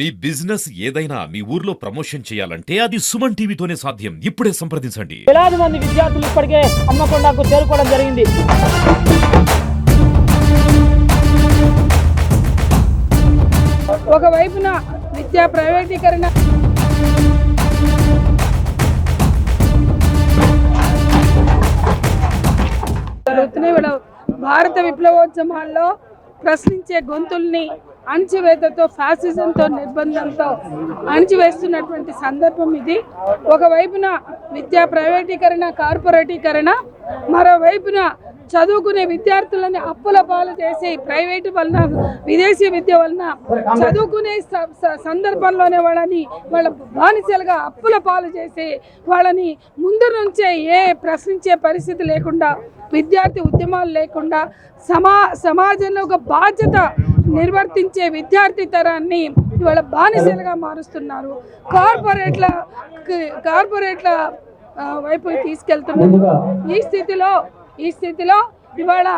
మీ business ఏదైనా మీ ఊర్లో promotion చేయాలంటే అది సుమన్ టీవీతోనే సాధ్యం. ఇప్పుడే సంప్రదించండి. వేలాది మంది విద్యార్థులు ఇప్పటికే అమ్మకొండకు చేరుకోవడం జరిగింది. ఒకవైపున విద్యా ప్రైవేటీకరణ జరుగుతున్నాయి. భారత విప్లవోద్యమాల్లో ప్రశ్నించే గొంతుల్ని అణచివేతతో ఫ్యాసిజంతో నిర్బంధంతో అణచివేస్తున్నటువంటి సందర్భం ఇది. ఒకవైపున విద్యా ప్రైవేటీకరణ కార్పొరేటీకరణ మరోవైపున చదువుకునే విద్యార్థులని అప్పుల పాలు చేసి ప్రైవేటు వలన విదేశీ విద్య వలన చదువుకునే స- స- సందర్భంలోనే వాళ్ళని వాళ్ళ బానిసలుగా అప్పుల పాలు చేసి వాళ్ళని ముందు నుంచే ఏ ప్రశ్నించే పరిస్థితి లేకుండా విద్యార్థి ఉద్యమాలు లేకుండా సమా సమాజంలో ఒక బాధ్యత నిర్వర్తించే విద్యార్థి తరాన్ని ఇవాళ బానిసలుగా మారుస్తున్నారు. కార్పొరేట్ల కార్పొరేట్ల వైపు తీసుకెళ్తున్నారు. ఈ స్థితిలో ఈ స్థితిలో ఇవాళ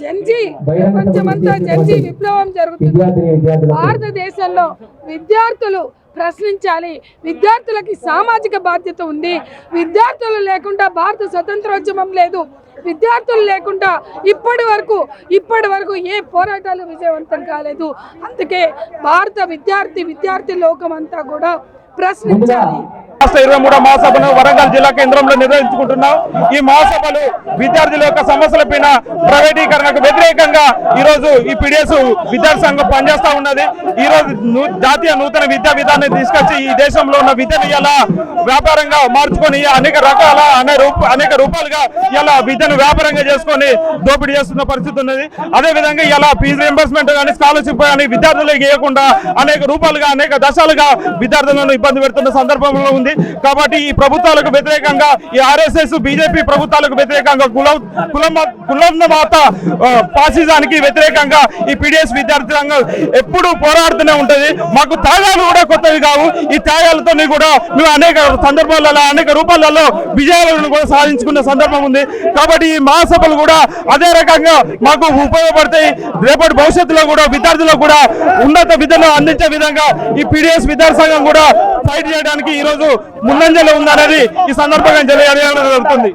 జంజీ ప్రపంచమంతా జంజీ విప్లవం జరుగుతుంది. భారతదేశంలో విద్యార్థులు ప్రశ్నించాలి. విద్యార్థులకి సామాజిక బాధ్యత ఉంది. విద్యార్థులు లేకుండా భారత స్వతంత్రోద్యమం లేదు. విద్యార్థులు లేకుండా ఇప్పటి వరకు ఇప్పటి వరకు ఏ పోరాటాలు విజయవంతం కాలేదు. అందుకే భారత విద్యార్థి విద్యార్థి లోకం అంతా కూడా ప్రశ్నించాలి. రాష్ట్ర ఇరవై మూడో మహాసభను వరంగల్ జిల్లా కేంద్రంలో నిర్వహించుకుంటున్నాం. ఈ మహాసభలు విద్యార్థుల యొక్క సమస్యల పైన ప్రైవేటీకరణకు వ్యతిరేకంగా ఈ రోజు ఈ పిడిఎస్ విద్యార్థి సంఘం పనిచేస్తా ఉన్నది. ఈ రోజు జాతీయ నూతన విద్యా విధానాన్ని తీసుకొచ్చి ఈ దేశంలో ఉన్న విద్యను ఇలా వ్యాపారంగా మార్చుకొని అనేక రకాల అనే రూప అనేక రూపాలుగా ఇలా విద్యను వ్యాపారంగా చేసుకొని దోపిడీ చేస్తున్న పరిస్థితి ఉన్నది. అదే విధంగా ఇలా ఫీజు రింబర్స్మెంట్ కానీ స్కాలర్షిప్ కానీ విద్యార్థులకు ఇవ్వకుండా అనేక రూపాలుగా అనేక దశలుగా విద్యార్థులను ఇబ్బంది పెడుతున్న సందర్భంలో ఉంది. కాబట్టి ఈ ప్రభుత్వాలకు వ్యతిరేకంగా ఈ ఆర్ఎస్ఎస్ బీజేపీ ప్రభుత్వాలకు వ్యతిరేకంగా కులం పాసిజానికి వ్యతిరేకంగా ఈ పీడిఎస్ విద్యార్థి రంగం ఎప్పుడూ పోరాడుతూనే ఉంటుంది. మాకు త్యాగాలు కూడా కొత్తవి కావు. ఈ త్యాగాలతో కూడా మేము అనేక సందర్భాలలో అనేక రూపాలలో విజయాలను కూడా సాధించుకున్న సందర్భం ఉంది. కాబట్టి ఈ మహాసభలు కూడా అదే రకంగా మాకు ఉపయోగపడతాయి. రేపటి భవిష్యత్తులో కూడా విద్యార్థులకు కూడా ఉన్నత విద్యను అందించే విధంగా ఈ పీడిఎస్ విద్యార్థి సంఘం కూడా ఫైట్ చేయడానికి ఈ రోజు ముందంజలో ఉందనేది ఈ సందర్భంగా జరుగుతుంది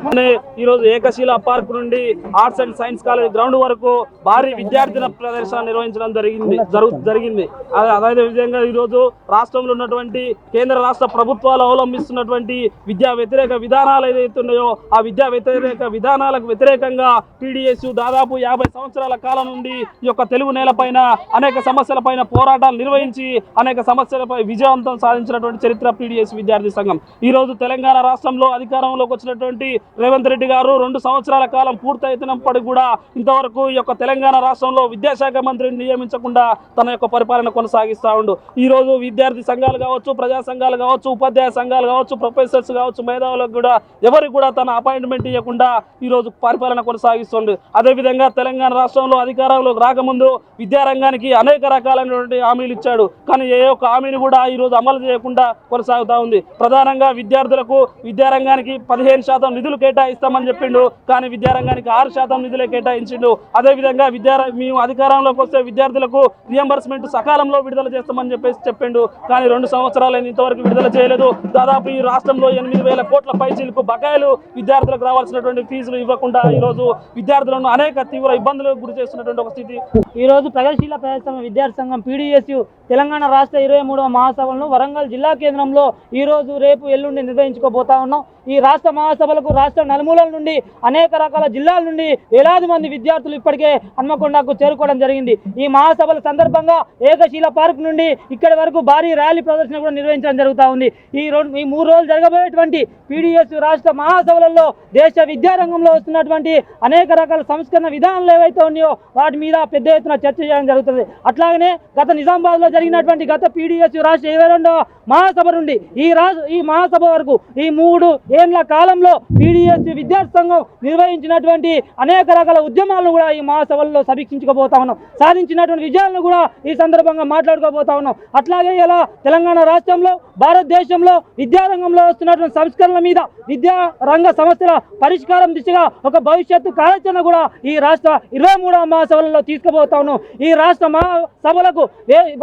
ఈ రోజు ఏకశిల పార్క్ నుండి arts and science college ground వరకు భారీ విద్యార్థుల ప్రదర్శన నిర్వహించడం జరిగింది జరుగు జరిగింది. అదే అదే విధంగా ఈ రోజు రాష్ట్రంలో ఉన్నటువంటి కేంద్ర రాష్ట్ర ప్రభుత్వాలు అవలంబిస్తున్నటువంటి విద్యా వ్యతిరేక విధానాలు ఏదైతే ఉన్నాయో ఆ విద్యా వ్యతిరేక విధానాలకు వ్యతిరేకంగా పీడిఎస్ దాదాపు యాభై సంవత్సరాల కాలం నుండి ఈ యొక్క తెలుగు నేలపైన అనేక సమస్యలపైన పోరాటాలు నిర్వహించి అనేక సమస్యలపై విజయవంతం సాధించినటువంటి చరిత్ర పీడిఎస్ విద్యార్థి సంఘం. ఈ రోజు తెలంగాణ రాష్ట్రంలో అధికారంలోకి వచ్చినటువంటి రేవంత్ రెడ్డి గారు రెండు సంవత్సరాల కాలం పూర్తయినప్పటికీ కూడా ఇంతవరకు ఈ యొక్క తెలంగాణ రాష్ట్రంలో విద్యాశాఖ మంత్రిని నియమించకుండా తన యొక్క పరిపాలన కొనసాగిస్తూ ఉండు. ఈ రోజు విద్యార్థి సంఘాలు కావచ్చు ప్రజా సంఘాలు కావచ్చు ఉపాధ్యాయ సంఘాలు కావచ్చు ప్రొఫెసర్స్ కావచ్చు మేధావులకు కూడా ఎవరికి కూడా తన అపాయింట్మెంట్ ఇవ్వకుండా ఈ రోజు పరిపాలన కొనసాగిస్తుండు. అదేవిధంగా తెలంగాణ రాష్ట్రంలో అధికారంలోకి రాకముందు విద్యారంగానికి అనేక రకాలైనటువంటి హామీలు ఇచ్చాడు. కానీ ఏ ఒక్క హామీని కూడా ఈ రోజు అమలు చేయకుండా కొనసాగుతా ఉంది. ప్రధాన ప్రధానంగా విద్యార్థులకు విద్యారంగానికి పదిహేను శాతం నిధులు కేటాయిస్తామని చెప్పిండు. కానీ విద్యారంగానికి ఆరు శాతం నిధులే కేటాయించిండు. అదేవిధంగా విద్యా మేము అధికారంలోకి వస్తే విద్యార్థులకు రియంబర్స్మెంట్ సకాలంలో విడుదల చేస్తామని చెప్పేసి చెప్పిండు. కానీ రెండు సంవత్సరాలు ఇంతవరకు విడుదల చేయలేదు. దాదాపు ఈ రాష్ట్రంలో ఎనిమిది వేల కోట్ల పైచీలకు బకాయిలు విద్యార్థులకు రావాల్సినటువంటి ఫీజులు ఇవ్వకుండా ఈ రోజు విద్యార్థులను అనేక తీవ్ర ఇబ్బందులకు గురి చేస్తున్నటువంటి ఒక స్థితి. ఈ రోజు ప్రగతిశీల ప్రజాస్వామ్య విద్యార్థి సంఘం పీడిఎస్యు తెలంగాణ రాష్ట్ర ఇరవై మూడవ మహాసభలను వరంగల్ జిల్లా కేంద్రంలో ఈ రోజు రేపు ఎల్లుండి నిర్వహించుకోబోతా ఉన్నాం. ఈ రాష్ట్ర మహాసభలకు రాష్ట్ర నలుమూలల నుండి అనేక రకాల జిల్లాల నుండి వేలాది మంది విద్యార్థులు ఇప్పటికే హన్మకొండకు చేరుకోవడం జరిగింది. ఈ మహాసభల సందర్భంగా ఏకశీల పార్క్ నుండి ఇక్కడి వరకు భారీ ర్యాలీ ప్రదర్శన కూడా నిర్వహించడం జరుగుతూ ఉంది. ఈ రెండు ఈ మూడు రోజులు జరగబోయేటువంటి పీడిఎస్ రాష్ట్ర మహాసభలలో దేశ విద్యారంగంలో వస్తున్నటువంటి అనేక రకాల సంస్కరణ విధానాలు ఏవైతే ఉన్నాయో వాటి మీద పెద్ద ఎత్తున చర్చ చేయడం జరుగుతుంది. అట్లాగనే గత నిజామాబాద్లో జరిగినటువంటి గత పీడిఎస్ రాష్ట్ర ఇరవై రెండవ మహాసభ నుండి ఈ రాష్ట్ర ఈ మహాసభ వరకు ఈ మూడు ఏండ్ల కాలంలో పీడిఎస్ విద్యార్థి సంఘం నిర్వహించినటువంటి అనేక రకాల ఉద్యమాలను కూడా ఈ మహాసభల్లో సమీక్షించుకోబోతా ఉన్నాం. సాధించినటువంటి విజయాలను కూడా ఈ సందర్భంగా మాట్లాడుకోబోతా ఉన్నాం. అట్లాగే ఇలా తెలంగాణ రాష్ట్రంలో భారతదేశంలో విద్యారంగంలో వస్తున్నటువంటి సంస్కరణల మీద విద్యా రంగ సమస్యల పరిష్కారం దిశగా ఒక భవిష్యత్తు కార్యాచరణ కూడా ఈ రాష్ట్ర ఇరవై మూడవ మహాసభలలో తీసుకుపోతా ఉన్నాం. ఈ రాష్ట్ర మహాసభలకు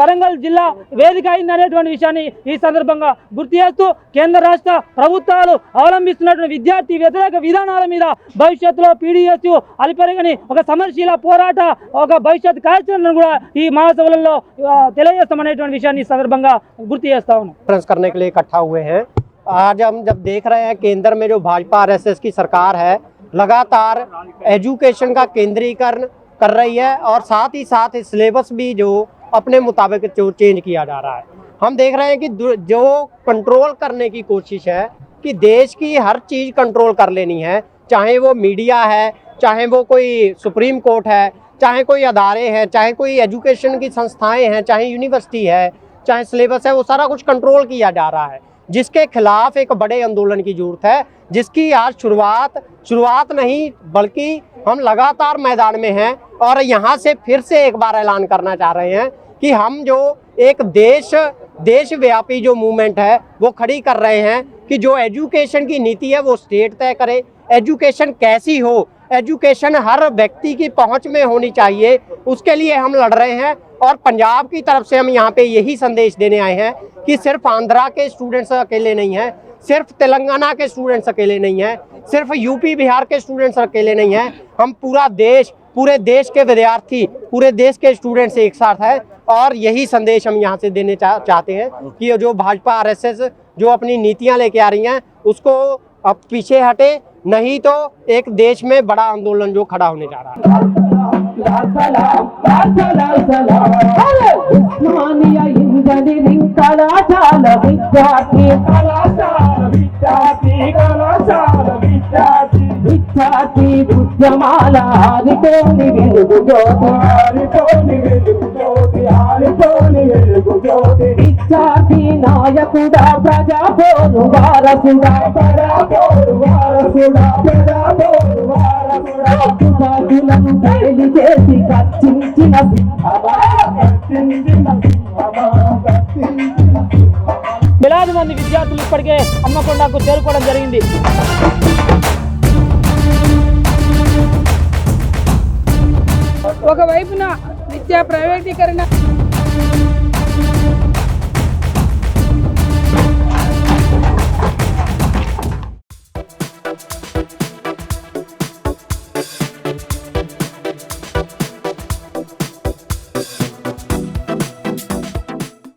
వరంగల్ జిల్లా వేదిక అయింది అనేటువంటి విషయాన్ని ఈ సందర్భంగా గుర్తు చేస్తూ కేంద్ర రాష్ట్ర ప్రభుత్వాలు అవలంబిస్తున్నటువంటి విద్యార్థి వ్యతిరేక విధానాల మీద భవిష్యత్తులో పీడిఎస్ అలిపెరగని ఒక సమరశీల పోరాట ఒక భవిష్యత్ కార్యాచరణను కూడా ఈ మహాసభలలో ఆ, తెలియజేస్తామనేటువంటి విషయాన్ని ఈ సందర్భంగా గుర్తు చేస్తా ఉన్నాం कॉन्फ्रेंस करने के लिए इकट्ठा हुए हैं आज हम जब देख रहे हैं केंद्र में जो भाजपा आरएसएस की सरकार है लगातार एजुकेशन का केंद्रीकरण कर रही है और साथ ही साथ सिलेबस भी जो अपने मुताबिक जो चेंज किया जा रहा है हम देख रहे हैं कि जो कंट्रोल करने की कोशिश है कि देश की हर चीज़ कंट्रोल कर लेनी है, चाहे वो मीडिया है, चाहे वो कोई सुप्रीम कोर्ट है, चाहे कोई अदारे हैं, चाहे कोई एजुकेशन की संस्थाएँ हैं, चाहे यूनिवर्सिटी है, चाहे सिलेबस है, वो सारा कुछ कंट्रोल किया जा रहा है। जिसके खिलाफ एक बड़े आंदोलन की ज़रूरत है, जिसकी आज शुरुआत शुरुआत नहीं, बल्कि हम लगातार मैदान में हैं और यहाँ से फिर से एक बार ऐलान करना चाह रहे हैं कि हम जो एक देश देशव्यापी जो मूवमेंट है, वो खड़ी कर रहे हैं कि जो एजुकेशन की नीति है, वो स्टेट तय करे। एजुकेशन कैसी हो? एजुकेशन हर व्यक्ति की पहुँच में होनी चाहिए। उसके लिए हम लड़ रहे हैं और पंजाब की तरफ़ से हम यहाँ पे यही संदेश देने आए हैं कि सिर्फ़ आंध्रा के स्टूडेंट्स अकेले नहीं हैं, सिर्फ़ तेलंगाना के स्टूडेंट्स अकेले नहीं हैं, सिर्फ़ यूपी बिहार के स्टूडेंट्स अकेले नहीं हैं। हम पूरा देश, पूरे देश के विद्यार्थी, पूरे देश के स्टूडेंट्स एक साथ हैं। और यही संदेश हम यहाँ से देने चा, चाहते हैं कि ये जो भाजपा आरएसएस जो अपनी नीतियाँ लेके आ रही हैं उसको अब पीछे हटे नहीं तो एक देश में बड़ा आंदोलन जो खड़ा होने जा रहा है ఉస్మానియా ఇంజనీరింగ్ కళాశాల విద్యార్థి విద్యార్థి ఉద్యమాల ఆరిపోని వెలుగు జ్యోతి. విద్యార్థి నాయకుడా ప్రజా పోరు వారసుడా తుపాకులను పేలి చేసి కచ్చించిన వేలాది మంది విద్యార్థులు ఇప్పటికే హన్మకొండకు చేరుకోవడం జరిగింది. ఒకవైపున విద్యా ప్రైవేటీకరణ